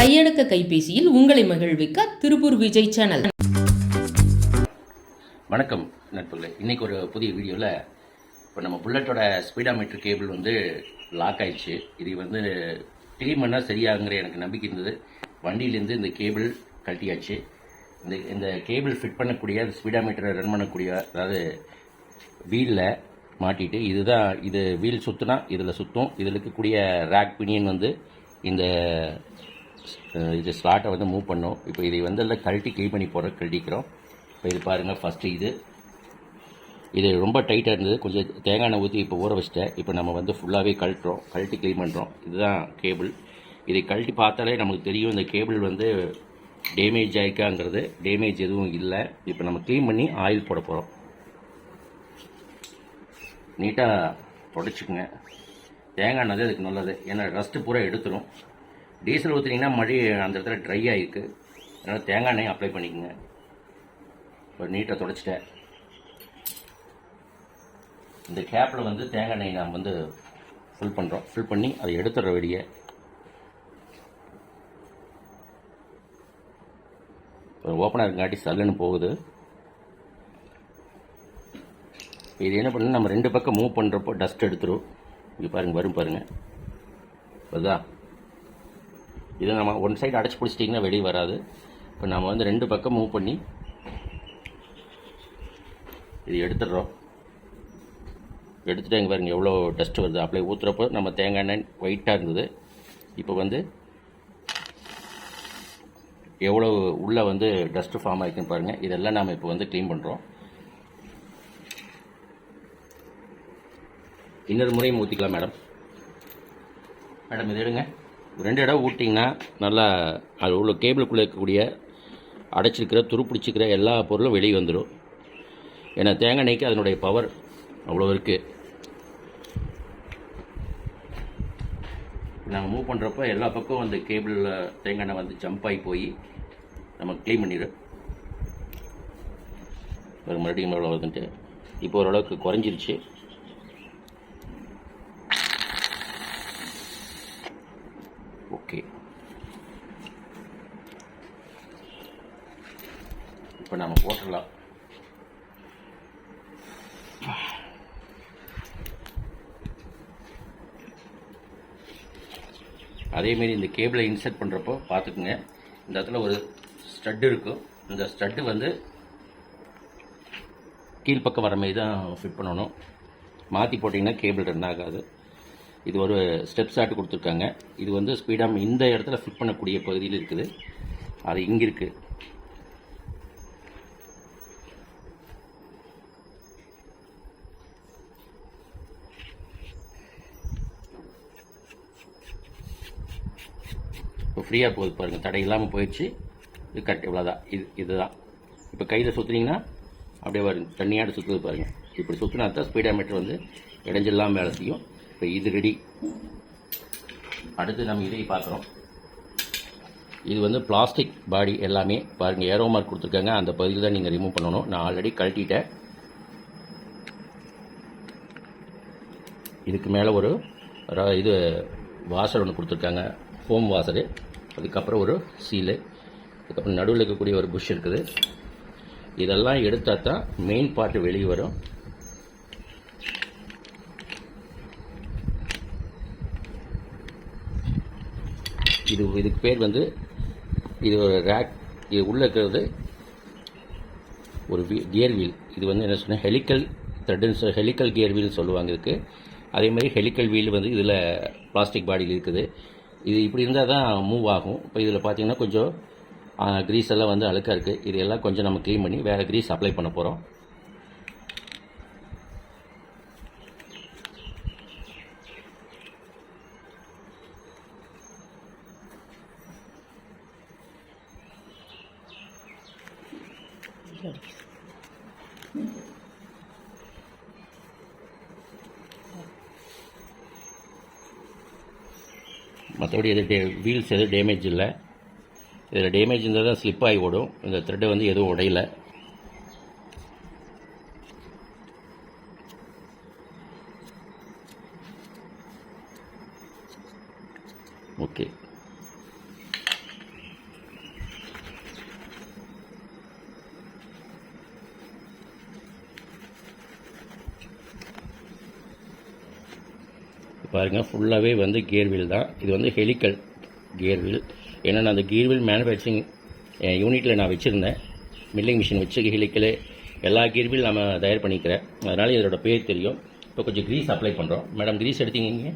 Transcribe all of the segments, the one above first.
கையடக்க கைபேசியில் உங்களை மகிழ்விக்க திருப்பூர் விஜய் சேனல். வணக்கம் நட்புகளே. இன்றைக்கி ஒரு புதிய வீடியோவில் இப்போ நம்ம புல்லட்டோட ஸ்பீடாமீட்டர் கேபிள் வந்து லாக் ஆயிடுச்சு. இது வந்து க்ளீன் பண்ணால் சரியாகுங்கிற எனக்கு நம்பிக்கை இருந்தது. வண்டியிலேருந்து இந்த கேபிள் கழட்டியாச்சு. இந்த இந்த கேபிள் ஃபிட் பண்ணக்கூடிய ஸ்பீடாமீட்டரை ரன் பண்ணக்கூடிய அதாவது வீலில் மாட்டிட்டு இதுதான் இது வீல் சுற்றுனா இதில் சுற்றும் இதில் இருக்கக்கூடிய ரேக் பினியன் வந்து இந்த இது ஸ்லாட்டை வந்து மூவ் பண்ணும். இப்போ இதை வந்து எல்லாம் கழட்டி க்ளீன் பண்ணி போகிற கழட்டிக்கிறோம் இப்போ இது பாருங்கள் ஃபஸ்ட்டு இது. இது ரொம்ப டைட்டாக இருந்தது. கொஞ்சம் தேங்காய் எண்ணெய் ஊற்றி இப்போ ஊற வச்சிட்டேன். இப்போ நம்ம வந்து ஃபுல்லாகவே கழட்டுறோம். கழட்டி க்ளீன் பண்ணுறோம் இதுதான் கேபிள் இதை கழட்டி பார்த்தாலே நமக்கு தெரியும் இந்த கேபிள் வந்து டேமேஜ் ஆகிருக்காங்கிறது டேமேஜ் எதுவும் இல்லை. இப்போ நம்ம க்ளீன் பண்ணி ஆயில் போட போகிறோம் நீட்டாக தொடச்சிக்குங்க. தேங்காய் எண்ணெய் தான் இதுக்கு நல்லது. ஏன்னா ரஸ்ட்டு பூரா எடுத்துரும். டீசல் ஊற்றுனீங்கன்னா மழை அந்த இடத்துல ட்ரை ஆகிருக்கு அதனால் தேங்காய் எண்ணெய் அப்ளை பண்ணிக்கோங்க. இப்போ நீட்டாக தொடச்சிட்டேன். இந்த கேப்பில் வந்து தேங்காய் எண்ணெய் நாம் வந்து ஃபில் பண்ணுறோம் ஃபில் பண்ணி அதை எடுத்துடுற வெளியே இப்போ ஓப்பனாக இருக்காட்டி சல்லுன்னு போகுது. இது என்ன பண்ணணும் நம்ம ரெண்டு பக்கம் மூவ் பண்ணுறப்போ டஸ்ட் எடுத்துரும். இங்கே பாருங்கள் வரும் பாருங்கள் வருதா? இதை நம்ம ஒன் சைடு அடைச்சி பிடிச்சிட்டிங்கன்னா வெளியே வராது. இப்போ நம்ம வந்து ரெண்டு பக்கம் மூவ் பண்ணி இது எடுத்துடுறோம். எடுத்துட்டு இங்கே பாருங்க எவ்வளோ டஸ்ட் வருது. அப்படியே ஊற்றுறப்போ நம்ம தேங்காய் எண்ணெய் ஒயிட்டாக இருந்தது. இப்போ வந்து எவ்வளோ உள்ளே வந்து டஸ்ட்டு ஃபார்ம் ஆகிருக்குன்னு பாருங்கள் இதெல்லாம் நாம் இப்போ வந்து க்ளீன் பண்ணுறோம் இன்னொரு முறையும் ஊற்றிக்கலாம் மேடம் மேடம் இது எடுங்க. ரெண்டு இடம் ஊட்டிங்கன்னா நல்லா அது உள்ள கேபிளுக்குள்ளே இருக்கக்கூடிய அடைச்சிருக்கிற துருப்பிடிச்சிக்கிற எல்லா பொருளும் வெளியே வந்துடும் ஏன்னா தேங்காய் எண்ணெய்க்கு அதனுடைய பவர் அவ்வளோ இருக்குது நாங்கள் மூவ் பண்ணுறப்ப எல்லா பக்கம் அந்த கேபிளில் தேங்காய் எண்ணெய் வந்து ஜம்ப் ஆகி போய் நம்ம க்ளீன் பண்ணிடும் மறுபடியும் எவ்வளோ வருதுன்ட்டு. இப்போ ஓரளவுக்கு குறைஞ்சிருச்சு ஓகே இப்போ நம்ம போட்டுடலாம். அதேமாரி இந்த கேபிளை இன்சர்ட் பண்ணுறப்போ பார்த்துக்குங்க. இந்த இடத்துல ஒரு ஸ்டட் இருக்கும். இந்த ஸ்டட்டு வந்து கீழ்ப்பக்கம் வர மாதிரி தான் ஃபிட் பண்ணணும். மாற்றி போட்டிங்கன்னா கேபிள் ரன் ஆகாது. இது ஒரு ஸ்டெப் சாட்டு கொடுத்துருக்காங்க. இது வந்து ஸ்பீடாக இந்த இடத்துல ஃபிட் பண்ணக்கூடிய பகுதியில் இருக்குது. அது இங்கே இருக்குது இப்போ ஃப்ரீயாக போகுது பாருங்கள் தடை இல்லாமல் போயிடுச்சு. இது கட் இவ்வளோதான் இது இதுதான். இப்போ கையில் சுற்றுனீங்கன்னா அப்படியே வரும் தண்ணியாடு சுற்றுது பாருங்கள் இப்படி சுற்றினா தான் ஸ்பீடாமீட்டர் வந்து இடைஞ்செல்லாம் வேலை செய்யும். இப்போ இது ரெடி அடுத்து நம்ம இதை பார்க்குறோம். இது வந்து பிளாஸ்டிக் பாடி எல்லாமே பாருங்கள் ஏரோ மார்க் கொடுத்துருக்காங்க. அந்த பகுதியில் தான் நீங்கள் ரிமூவ் பண்ணணும். நான் ஆல்ரெடி கழட்டிட்டேன். இதுக்கு மேலே ஒரு இது வாசர் ஒன்று கொடுத்துருக்காங்க. ஃபோம் வாசரு அதுக்கப்புறம் ஒரு சீலு. அதுக்கப்புறம் நடுவில் இருக்கக்கூடிய ஒரு புஷ் இருக்குது. இதெல்லாம் எடுத்தால் தான் மெயின் பார்ட் வெளியே வரும். இது இதுக்கு பேர் வந்து இது ஒரு ரேக் இது உள்ளே இருக்கிறது ஒரு கியர் வீல் இது வந்து என்ன சொன்னால் ஹெலிக்கல் த்ரெட்டுன்னு ஹெலிக்கல் கியர் வீல்னு சொல்லுவாங்க இதுக்கு. அதே மாதிரி ஹெலிக்கல் வீல் வந்து இதில் பிளாஸ்டிக் பாடியில் இருக்குது. இது இப்படி இருந்தால் தான் மூவ் ஆகும். இப்போ இதில் பார்த்தீங்கன்னா கொஞ்சம் க்ரீஸ் எல்லாம் வந்து அழுக்காக இருக்குது இது எல்லாம் கொஞ்சம் நம்ம க்ளீன் பண்ணி வேறு க்ரீஸ் அப்ளை பண்ண போகிறோம் மற்றபடி எது டே வீல்ஸ் எதுவும் டேமேஜ் இல்லை. இதில் டேமேஜ் இருந்தால் தான் ஸ்லிப் ஆகி ஓடும். இந்த த்ரெட்டு வந்து எதுவும் உடையல. ஓகே பாருங்கள் ஃபுல்லாகவே வந்து கியர்வில் தான். இது வந்து ஹெலிக்கல் கியர்வில் ஏன்னா நான் அந்த கியர்வில் மேனுஃபேக்சரிங் யூனிட்டில் நான் வச்சுருந்தேன். மில்லிங் மிஷின் வச்சு ஹெலிக்கல் எல்லா கியர்வில் நம்ம தயார் பண்ணிக்கிறேன். அதனால் இதோட பேர் தெரியும். இப்போ கொஞ்சம் க்ரீஸ் அப்ளை பண்ணுறோம் மேடம் க்ரீஸ் எடுத்தீங்க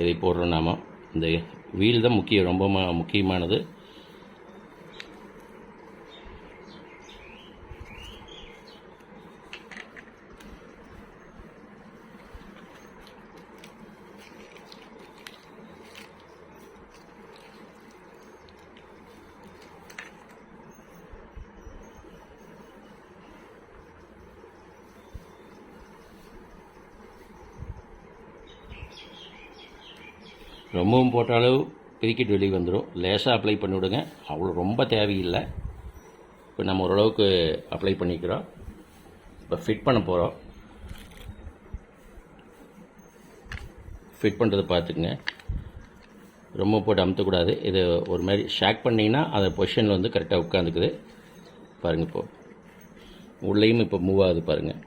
இதை போடுறோம் நாம. இந்த வீல் தான் முக்கியம் ரொம்ப முக்கியமானது. ரொம்பவும் போட்டாலும் கிரிக்கெட் வெளியே வந்துடும் லேசாக அப்ளை பண்ணி விடுங்க அவ்வளோ ரொம்ப தேவையில்லை. இப்போ நம்ம ஓரளவுக்கு அப்ளை பண்ணிக்கிறோம். இப்போ ஃபிட் பண்ண போகிறோம் ஃபிட் பண்ணுறது பார்த்துக்குங்க. ரொம்ப போட்டு அமுத்தக்கூடாது. இது ஒரு மாதிரி ஷேக் பண்ணிங்கன்னா அந்த பொசிஷனில் வந்து கரெக்டாக உட்காந்துக்குது பாருங்கள் இப்போது உள்ளேயும் இப்போ மூவ் ஆகுது பாருங்கள்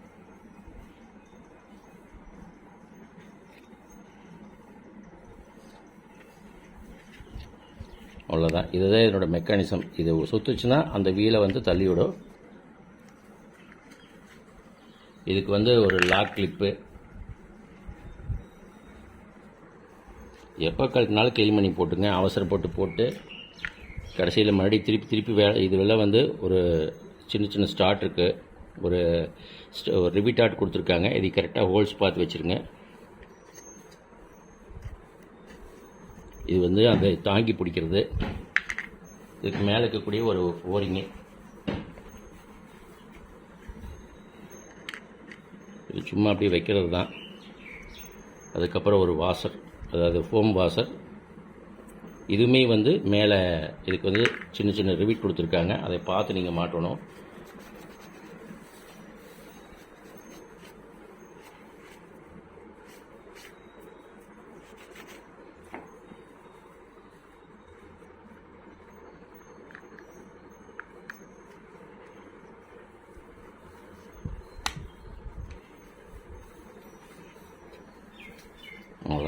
அவ்வளோதான் இதுதான் இதனோட மெக்கானிசம் இது சுற்றுச்சுன்னா அந்த வீலை வந்து தள்ளி விடும் இதுக்கு வந்து ஒரு லாக் கிளிப்பு எப்போ கழட்டினாலும் க்ளீன் பண்ணி போட்டுங்க. அவசரப்பட்டு போட்டு கடைசியில் மறுபடியும் திருப்பி திருப்பி வே இதுவெல்லாம் வந்து ஒரு சின்ன சின்ன ஸ்டார்ட் இருக்குது ஒரு st- ஒரு ரிபிட்டாட் கொடுத்துருக்காங்க. இது கரெக்டாக ஹோல்ஸ் பார்த்து வச்சுருங்க. இது வந்து அந்த தாங்கி பிடிக்கிறது. இதுக்கு மேலே இருக்கக்கூடிய ஒரு ஓரிங்கு. இது சும்மா அப்படியே வைக்கிறது தான். அதுக்கப்புறம் ஒரு வாசர். அதாவது ஃபோம் வாசர் இதுவுமே வந்து மேலே இதுக்கு வந்து சின்ன சின்ன ரிவிட் கொடுத்துருக்காங்க. அதை பார்த்து நீங்கள் மாட்டணும்.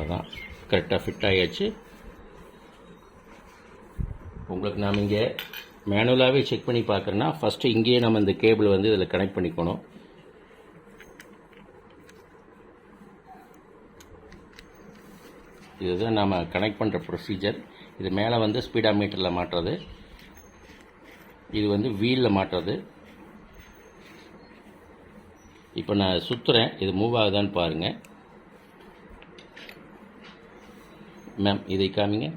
அவ்வளோதான் கரெக்டாக ஃபிட் ஆகியாச்சு உங்களுக்கு நாம் இங்கே மேனுவலாகவே செக் பண்ணி பார்க்குறேன்னா ஃபஸ்ட்டு இங்கேயே நம்ம இந்த கேபிள் வந்து இதில் கனெக்ட் பண்ணிக்கணும். இதுதான் நாம் கனெக்ட் பண்ணுற ப்ரொசீஜர் இது மேலே வந்து ஸ்பீடா மீட்டரில் மாட்டுறது. இது வந்து வீலில் மாட்டுறது. இப்போ நான் சுற்றுறேன் இது மூவ் ஆகுதான்னு பாருங்கள் மேம் இதை காமிங்க.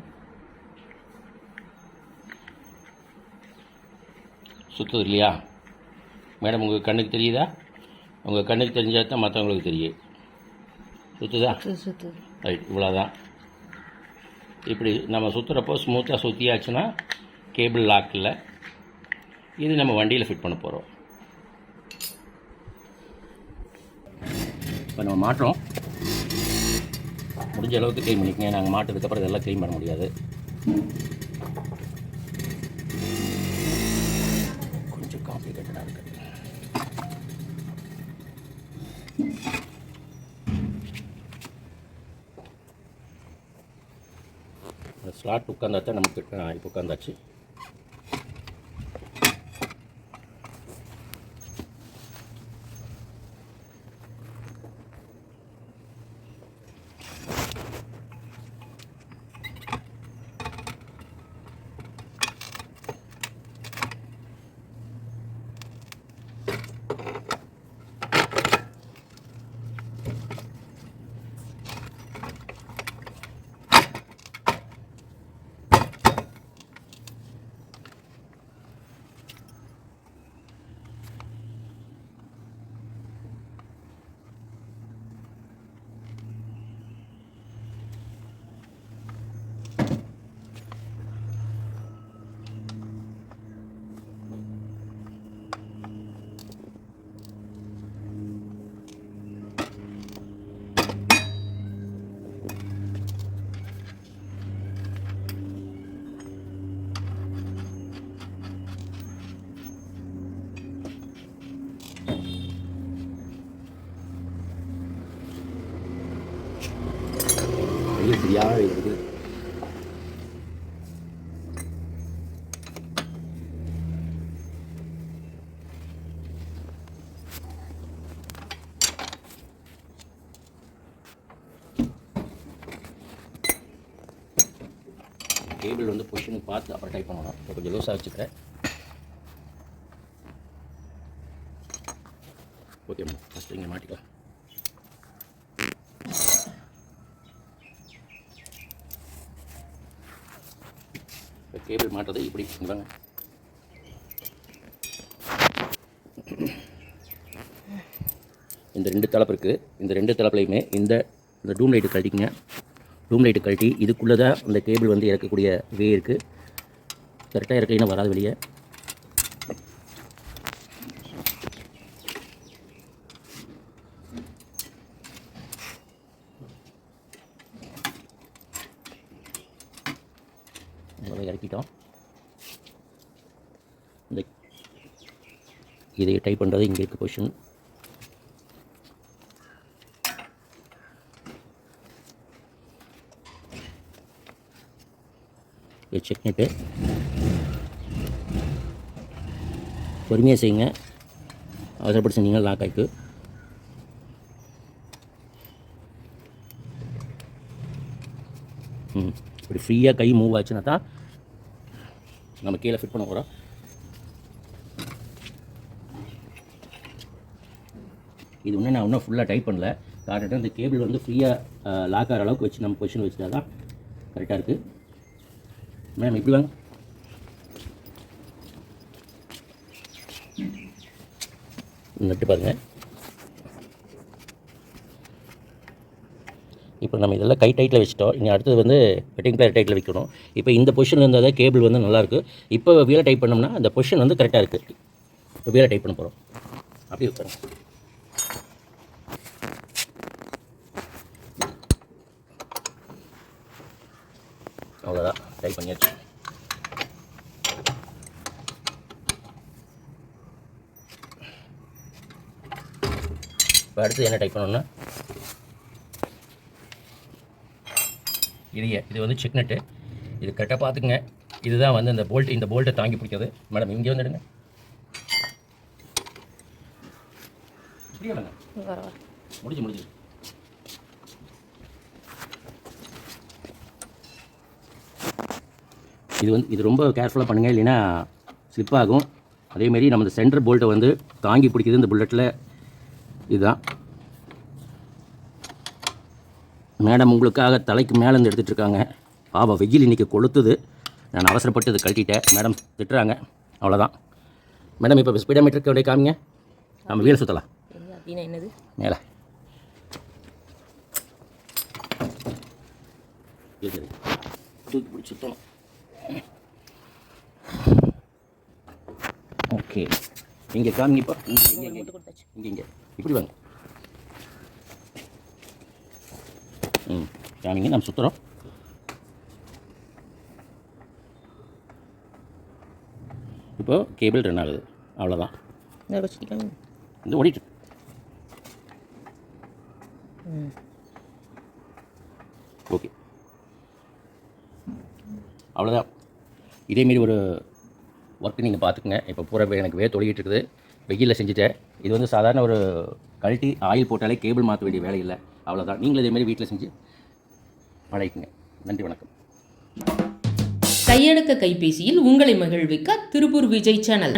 சுற்றுது இல்லையா? மேடம் உங்கள் கண்ணுக்கு தெரியுதா? உங்கள் கண்ணுக்கு தெரிஞ்சால் தான் மற்றவங்களுக்கு தெரியும் சுற்றுதா ரைட் இவ்வளோதான் இப்படி நம்ம சுற்றுறப்போ ஸ்மூத்தாக சுற்றியாச்சுன்னா கேபிள் லாக் இல்லை. இது நம்ம வண்டியில் ஃபிட் பண்ண போகிறோம் இப்போ நம்ம மாட்டுறோம். முடிஞ்ச அளவுக்கு க்ளீன் பண்ணிக்கங்க. நாங்கள் மாட்டதுக்கப்புறம் இதெல்லாம் க்ளீன் பண்ண முடியாது. கொஞ்சம் காம்ப்ளிகேட்டடாக இருக்குது ஸ்லாட் உட்காந்தா தான் நமக்கு இப்போ உட்காந்தாச்சு கேபிள் வந்து பொசிஷனுக்கு பார்த்து அப்புறம் டைப் பண்ணணும். இப்போ கொஞ்சம் லூஸாக வச்சுக்கிறேன். ஓகேம்மா ஃபஸ்ட்டு இங்கே மாட்டிக்கலாம். இப்போ கேபிள் மாட்டுறது இப்படி இங்க வாங்க இந்த ரெண்டு தலைப்பு இருக்குது இந்த ரெண்டு தலைப்புலையுமே இந்த இந்த டூம் லைட்டு கழட்டிக்கங்க. ரூம் லைட்டு கழட்டி இதுக்குள்ளே தான் அந்த கேபிள் வந்து இறக்கக்கூடிய வே இருக்குது கரெக்டாக இறக்கலைன்னா வராது வெளியே. இறக்கிட்டோம். இந்த இதை டைப் பண்ணுறது இங்கே இருக்க கொஷின் இது செக் பொறுமையாக செய்யுங்க. அவசரப்பட்டு செஞ்சீங்கன்னா லாக் ஆகிக்கு ம் இப்படி ஃப்ரீயாக கை மூவ் ஆச்சுன்னா தான் நம்ம கீழே ஃபிட் பண்ண போகிறோம் இது ஒன்றும் நான் இன்னும் ஃபுல்லாக டைப் பண்ணல. காரணம் இந்த கேபிள் வந்து ஃப்ரீயாக லாக் ஆகிற அளவுக்கு வச்சு நம்ம பொசிஷன் வச்சுட்டா தான் கரெக்டாக இருக்குது மேம் இப்படி வாங்க நட்டு பாருங்கள் இப்போ நம்ம இதெல்லாம் கை டைட்டில் வச்சுட்டோம் இங்கே அடுத்தது வந்து வெட்டிங் பிளேயர் டைட்டில் வைக்கணும். இப்போ இந்த பொசிஷன் இருந்தால் தான் கேபிள் வந்து நல்லாயிருக்கு இப்போ வீலை டைப் பண்ணோம்னா அந்த பொசிஷன் வந்து கரெக்டாக இருக்குது இப்போ வீலை டைப் பண்ண போகிறோம் அப்படியே உட்காருங்க. டைப் பண்ணியாச்சு இப்போ அடுத்து என்ன டைப் பண்ணணும்னா இது இது வந்து செக் நட்டு இது கரெக்டாக பார்த்துக்குங்க. இதுதான் வந்து இந்த போல்ட் இந்த போல்ட்டை தாங்கி பிடிக்கிறது. மேடம் இங்கே வந்துடுங்க முடிஞ்சு முடிஞ்சு. இது வந்து இது ரொம்ப கேர்ஃபுல்லாக பண்ணுங்கள் இல்லைன்னா ஸ்லிப் ஆகும். அதேமாரி நம்ம இந்த சென்டர் போல்ட்டை வந்து தாங்கி பிடிக்குது இந்த புல்லட்டில் இதுதான். மேடம் உங்களுக்காக தலைக்கு மேலே இருந்து இருக்காங்க. பாபா வெயில் இன்றைக்கி கொளுத்துது. நான் அவசரப்பட்டு இதை கழட்டிட்டேன். மேடம் திட்டுறாங்க. அவ்வளோதான் மேடம் இப்போ ஸ்பீடா மீட்டருக்கு அப்படியே காமிங்க. நம்ம வீடு சுற்றலாம் அப்படின்னா என்னது மேலே தூக்கி பிடிச்சி சுற்றணும் ஓகே. இங்கே காமிங்கப்பா இங்கே இங்கே இங்கே. இங்கே இங்கே இப்படி வாங்க. ம். காமிங்க நம்ம சுற்றுறோம் இப்போ கேபிள் ரன் ஆகுது. அவ்வளோதான் இந்த ஓடிட்டு ஓகே. அவ்வளோதான் இதேமாரி ஒரு ஒர்க்கு நீங்கள் பார்த்துக்குங்க. இப்போ பூரா எனக்கு வே தொழிகிட்டு இருக்குது வெயிலில் செஞ்சுட்டேன். இது வந்து சாதாரண ஒரு கழட்டி ஆயில் போட்டாலே கேபிள் மாற்ற வேண்டிய வேலை இல்லை. அவ்வளோதான் நீங்களும் இதேமாரி வீட்டில் செஞ்சு பழகிக்குங்க. நன்றி வணக்கம். கையடக்க கைபேசியில் உங்களை மகிழ்விக்க திருப்பூர் விஜய் சேனல்.